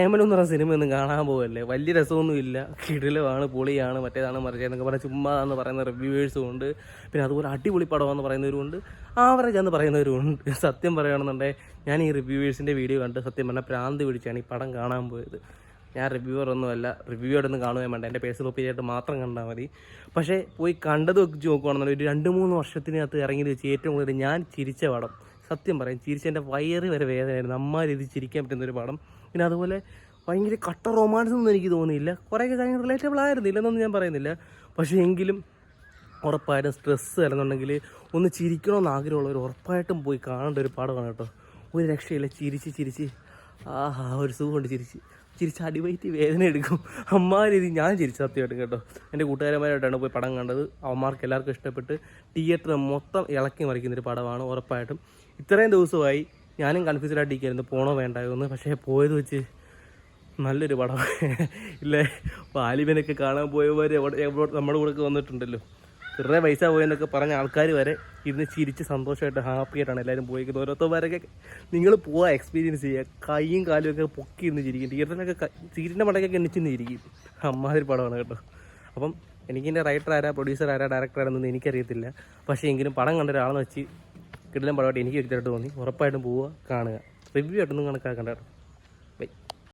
പ്രേമലം എന്ന് പറഞ്ഞ സിനിമ ഒന്നും കാണാൻ പോകല്ലേ വലിയ രസമൊന്നും ഇല്ല കിടിലമാണ് പൊളിയാണ് മറ്റേതാണ് മറിച്ചതെന്നൊക്കെ പറഞ്ഞ ചുമ്മാ എന്ന് പറയുന്ന റിവ്യൂവേഴ്സും ഉണ്ട്. പിന്നെ അതുപോലെ അടിപൊളി പടമാണെന്ന് പറയുന്നവരും ഉണ്ട്. ആവറേജ് എന്ന് പറയുന്നവരും ഉണ്ട്. സത്യം പറയുകയാണെന്നുണ്ടെങ്കിൽ ഞാൻ ഈ റിവ്യൂവേഴ്സിന്റെ വീഡിയോ കണ്ട് സത്യം പറഞ്ഞാൽ പ്രാന്ത് പിടിച്ചാണ് ഈ പടം കാണാൻ പോയത്. ഞാൻ റിവ്യൂവർ ഒന്നുമല്ല റിവ്യൂ ഒന്നും കാണുകയും വേണ്ട. എന്റെ പേഴ്സണൽ ഒപ്പീനിയായിട്ട് മാത്രം കണ്ടാൽ മതി. പക്ഷേ പോയി കണ്ടത് വെച്ച് നോക്കുകയാണെന്നുണ്ടെങ്കിൽ ഒരു രണ്ട് മൂന്ന് വർഷത്തിനകത്ത് ഇറങ്ങി വെച്ച് ഏറ്റവും കൂടുതൽ ഞാൻ ചിരിച്ച പടം. സത്യം പറയും ചിരിച്ച എന്റെ വയറ് വരെ വേദനയായിരുന്നു. അമ്മ ഇത് ചിരിക്കാൻ പറ്റുന്ന ഒരു പടം. പിന്നെ അതുപോലെ ഭയങ്കര കട്ട റൊമാൻസ് ഒന്നും എനിക്ക് തോന്നിയില്ല. കുറേയൊക്കെ കാര്യങ്ങൾ റിലേറ്റബിൾ ആയിരുന്നില്ല എന്നൊന്നും ഞാൻ പറയുന്നില്ല. പക്ഷേ എങ്കിലും ഉറപ്പായിട്ടും സ്ട്രെസ്സ് അല്ലെന്നുണ്ടെങ്കിൽ ഒന്ന് ചിരിക്കണമെന്ന് ആഗ്രഹമുള്ളവർ ഉറപ്പായിട്ടും പോയി കാണേണ്ട ഒരു പടമാണ് കേട്ടോ. ഒരു രക്ഷയില്ല ചിരിച്ച് ചിരിച്ച് ആഹാ ഒരു സുഖം കൊണ്ട് ചിരിച്ച്. ചിരിച്ച് അടിവയറ്റി വേദന എടുക്കും. അമ്മാ ഞാൻ ചിരിച്ച സത്യമായിട്ട് കേട്ടോ. എന്റെ കൂട്ടുകാരന്മാരായിട്ടാണ് പോയി പടം കണ്ടത്. അവന്മാർക്ക് എല്ലാവർക്കും ഇഷ്ടപ്പെട്ട് തിയേറ്റർ മൊത്തം ഇളക്കി മറിക്കുന്നൊരു പടമാണ് ഉറപ്പായിട്ടും. ഇത്രയും ദിവസമായി ഞാനും കൺഫ്യൂസ്ഡായിട്ടിരിക്കുന്നു പോണോ വേണ്ടായോ എന്ന്. പക്ഷേ പോയത് വെച്ച് നല്ലൊരു പടം. ഇല്ലേ? ബാലിബനൊക്കെ കാണാൻ പോയവർ എവിടെ നമ്മുടെ കൂടെ വന്നിട്ടുണ്ടല്ലോ. വെറുതെ പൈസ പോയെന്നൊക്കെ പറഞ്ഞ ആൾക്കാർ വരെ ഇരുന്ന് ചിരിച്ച് സന്തോഷമായിട്ട് ഹാപ്പി ആയിട്ടാണ് എല്ലാവരും പോയിരിക്കുന്നത്. ഓരോരുത്തവരൊക്കെ നിങ്ങൾ പോവാ എക്സ്പീരിയൻസ് ചെയ്യുക കൈയും കാലും ഒക്കെ പൊക്കി ഇരുന്ന് ചിരിക്കും. തിയേറ്ററിനൊക്കെ സീറ്റിന്റെ മടക്കൊക്കെ എണ്ണിച്ചിന്ന് ഇരിക്കും അമ്മാതിരി പടമാണ് കേട്ടോ. അപ്പം എനിക്കിന്റെ റൈറ്റർ ആരാ പ്രൊഡ്യൂസർ ആരാ ഡയറക്ടർ ആരാന്നൊന്നും എനിക്കറിയത്തില്ല. പക്ഷേ എങ്കിലും പടം കണ്ട ഒരാളെന്ന് വെച്ച് കിടിലം പടമായിട്ട് എനിക്ക് വ്യക്തമായിട്ട് തോന്നി. ഉറപ്പായിട്ടും പോവുക കാണുക. റിവ്യൂ ആയിട്ടൊന്നും കണക്കാക്കണ്ട കേട്ടോ.